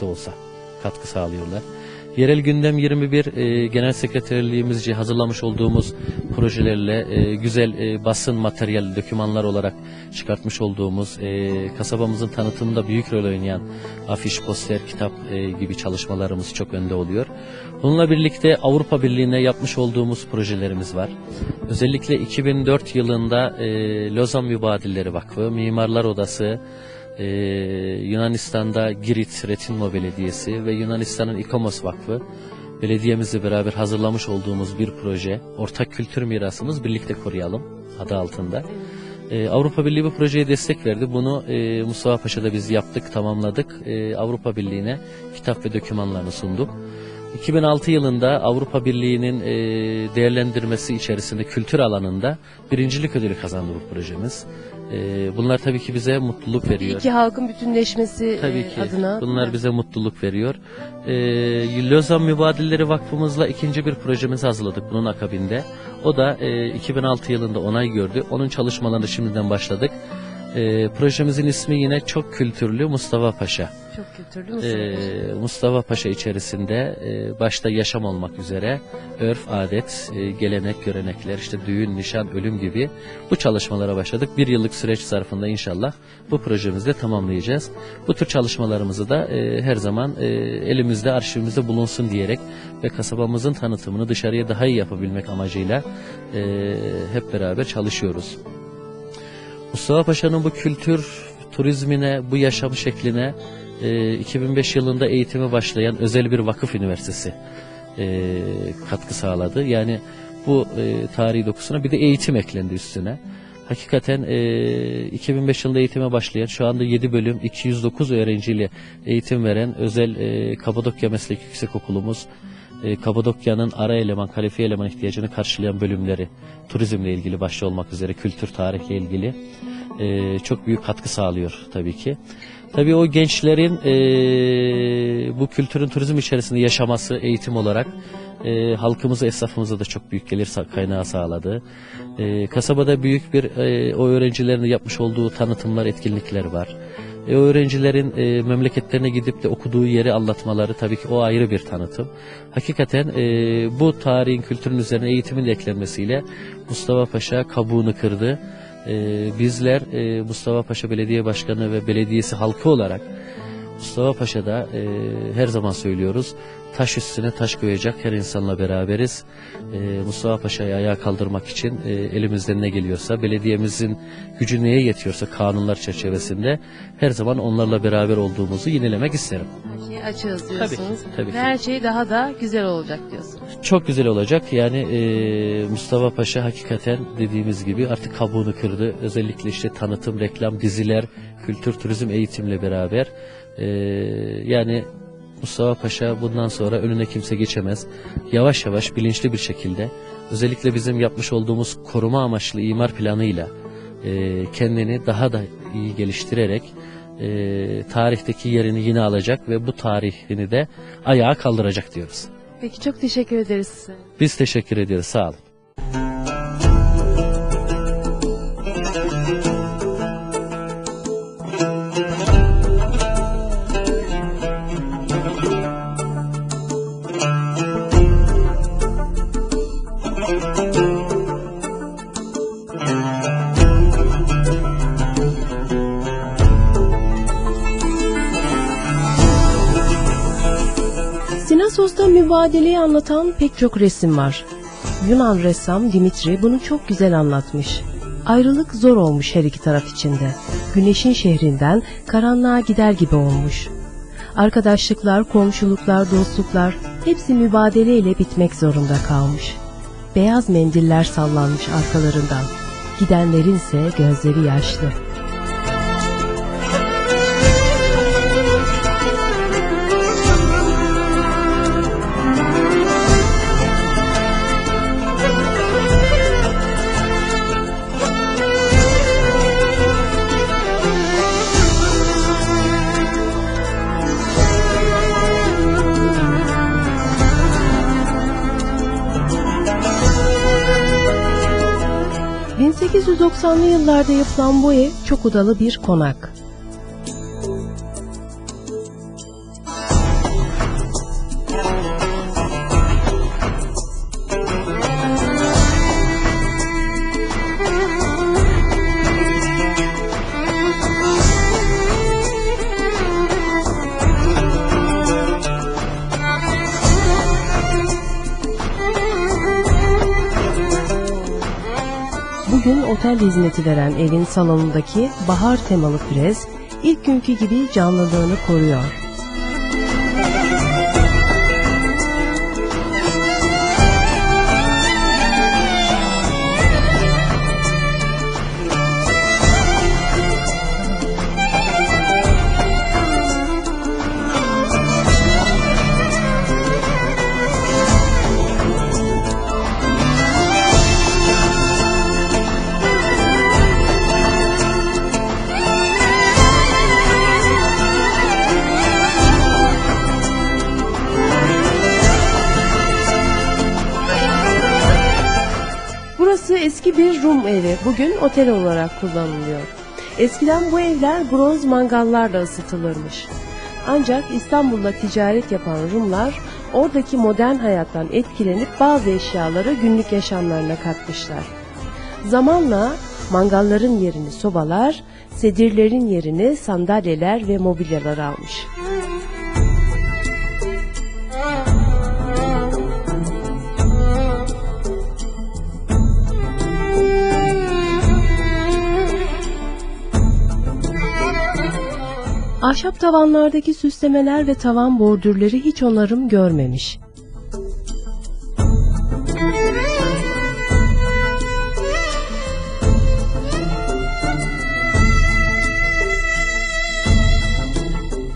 da olsa katkı sağlıyorlar. Yerel Gündem 21 e, Genel Sekreterliğimizce hazırlamış olduğumuz projelerle e, güzel e, basın materyal dokümanlar olarak çıkartmış olduğumuz e, kasabamızın tanıtımında büyük rol oynayan afiş, poster, kitap e, gibi çalışmalarımız çok önde oluyor. Bununla birlikte Avrupa Birliği'ne yapmış olduğumuz projelerimiz var. Özellikle 2004 yılında e, Lozan Mübadilleri Vakfı, Mimarlar Odası, ee, Yunanistan'da Girit Retinmo Belediyesi ve Yunanistan'ın İkomos Vakfı belediyemizle beraber hazırlamış olduğumuz bir proje. Ortak kültür mirasımız birlikte koruyalım adı altında. Ee, Avrupa Birliği bu projeye destek verdi. Bunu e, Mustafa Paşa'da biz yaptık, tamamladık. Ee, Avrupa Birliği'ne kitap ve dokümanlarını sunduk. 2006 yılında Avrupa Birliği'nin e, değerlendirmesi içerisinde kültür alanında birincilik ödülü kazandı bu projemiz. E, bunlar tabii ki bize mutluluk veriyor. İki halkın bütünleşmesi Tabii e, ki adına. bunlar bize mutluluk veriyor. Ee, Lozan Mübadilleri Vakfımızla ikinci bir projemizi hazırladık bunun akabinde. O da e, 2006 yılında onay gördü. Onun çalışmalarını şimdiden başladık. Ee, projemizin ismi yine çok kültürlü Mustafa Paşa. Çok kültürlü Mustafa Paşa. Ee, Mustafa Paşa içerisinde e, başta yaşam olmak üzere örf, adet, e, gelenek, görenekler, işte düğün, nişan, ölüm gibi bu çalışmalara başladık. Bir yıllık süreç zarfında inşallah bu projemizi de tamamlayacağız. Bu tür çalışmalarımızı da e, her zaman e, elimizde, arşivimizde bulunsun diyerek ve kasabamızın tanıtımını dışarıya daha iyi yapabilmek amacıyla e, hep beraber çalışıyoruz. Mustafa Paşa'nın bu kültür turizmine, bu yaşam şekline e, 2005 yılında eğitimi başlayan özel bir vakıf üniversitesi e, katkı sağladı. Yani bu e, tarihi dokusuna bir de eğitim eklendi üstüne. Hakikaten e, 2005 yılında eğitime başlayan, şu anda 7 bölüm 209 öğrenciyle eğitim veren özel e, Kapadokya Meslek Yüksekokulumuz, e, Kapadokya'nın ara eleman, kalifiye eleman ihtiyacını karşılayan bölümleri, turizmle ilgili başta olmak üzere kültür, tarihle ilgili e, çok büyük katkı sağlıyor tabii ki. Tabii o gençlerin e, bu kültürün turizm içerisinde yaşaması eğitim olarak e, halkımıza, esnafımıza da çok büyük gelir kaynağı sağladı. E, kasabada büyük bir e, o öğrencilerin yapmış olduğu tanıtımlar, etkinlikler var. E, öğrencilerin e, memleketlerine gidip de okuduğu yeri anlatmaları tabii ki o ayrı bir tanıtım. Hakikaten e, bu tarihin, kültürün üzerine eğitimin de eklenmesiyle Mustafa Paşa kabuğunu kırdı. E, bizler e, Mustafa Paşa Belediye Başkanı ve belediyesi halkı olarak Mustafa Paşa'da e, her zaman söylüyoruz. Taş üstüne taş koyacak her insanla beraberiz. E, Mustafa Paşa'yı ayağa kaldırmak için e, elimizden ne geliyorsa, belediyemizin gücü neye yetiyorsa kanunlar çerçevesinde her zaman onlarla beraber olduğumuzu yinelemek isterim. Her açığız diyorsunuz. tabii ki. Ve Her şey daha da güzel olacak diyorsunuz. Çok güzel olacak. Yani e, Mustafa Paşa hakikaten dediğimiz gibi artık kabuğunu kırdı. Özellikle işte tanıtım, reklam, diziler, kültür, turizm eğitimle beraber. E, yani Mustafa Paşa bundan sonra önüne kimse geçemez. Yavaş yavaş bilinçli bir şekilde özellikle bizim yapmış olduğumuz koruma amaçlı imar planıyla e, kendini daha da iyi geliştirerek e, tarihteki yerini yine alacak ve bu tarihini de ayağa kaldıracak diyoruz. Peki çok teşekkür ederiz size. Biz teşekkür ediyoruz. Sağ olun. Mübadeleyi anlatan pek çok resim var. Yunan ressam Dimitri bunu çok güzel anlatmış. Ayrılık zor olmuş her iki taraf içinde. Güneşin şehrinden karanlığa gider gibi olmuş. Arkadaşlıklar, komşuluklar, dostluklar hepsi mübadeleyle bitmek zorunda kalmış. Beyaz mendiller sallanmış arkalarından. Gidenlerin ise gözleri yaşlı. ...1890'lı yıllarda yapılan bu ev çok odalı bir konak. Otel hizmeti veren evin salonundaki bahar temalı frez ilk günkü gibi canlılığını koruyor. Eski bir Rum evi. Bugün otel olarak kullanılıyor. Eskiden bu evler bronz mangallarla ısıtılırmış. Ancak İstanbul'da ticaret yapan Rumlar oradaki modern hayattan etkilenip bazı eşyaları günlük yaşamlarına katmışlar. Zamanla mangalların yerini sobalar, sedirlerin yerini sandalyeler ve mobilyalar almış. Ahşap tavanlardaki süslemeler ve tavan bordürleri hiç onarım görmemiş.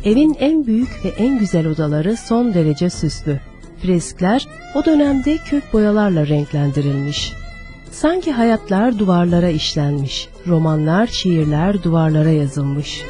Evin en büyük ve en güzel odaları son derece süslü. Freskler o dönemde kök boyalarla renklendirilmiş. Sanki hayatlar duvarlara işlenmiş, romanlar, şiirler duvarlara yazılmış.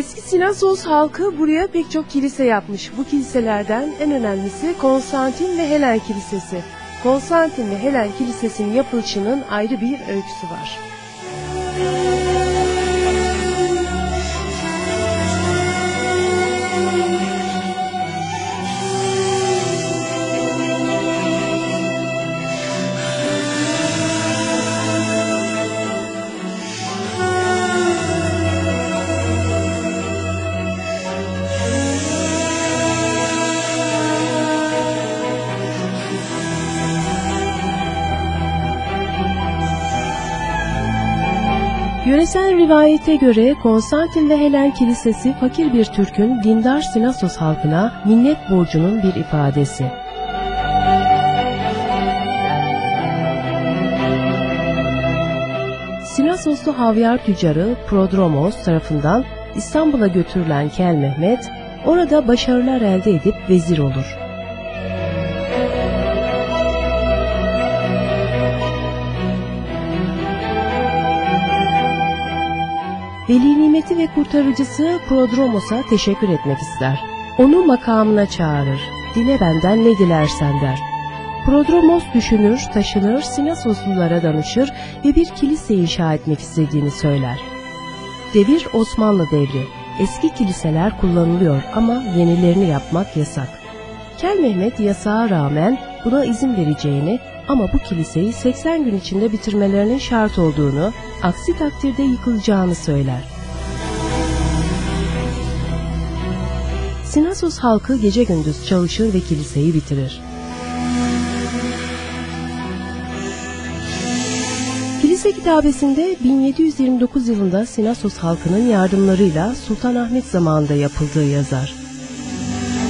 Eski Sinasos halkı buraya pek çok kilise yapmış. Bu kiliselerden en önemlisi Konstantin ve Helen Kilisesi. Konstantin ve Helen Kilisesi'nin yapılışının ayrı bir öyküsü var. Yöresel rivayete göre Konstantin ve Helen Kilisesi fakir bir Türk'ün dindar Sinasos halkına minnet borcunun bir ifadesi. Sinasoslu havyar tüccarı Prodromos tarafından İstanbul'a götürülen Kel Mehmet, orada başarılar elde edip vezir olur. Veli nimeti ve kurtarıcısı Prodromos'a teşekkür etmek ister. Onu makamına çağırır. Dile benden ne dilersen der. Prodromos düşünür, taşınır, Sinasoslulara danışır ve bir kilise inşa etmek istediğini söyler. Devir Osmanlı devri. Eski kiliseler kullanılıyor ama yenilerini yapmak yasak. Kel Mehmet yasağa rağmen buna izin vereceğini ama bu kiliseyi 80 gün içinde bitirmelerinin şart olduğunu, aksi takdirde yıkılacağını söyler. Sinasos halkı gece gündüz çalışır ve kiliseyi bitirir. Kilise kitabesinde 1729 yılında Sinasos halkının yardımlarıyla Sultanahmet zamanında yapıldığı yazar.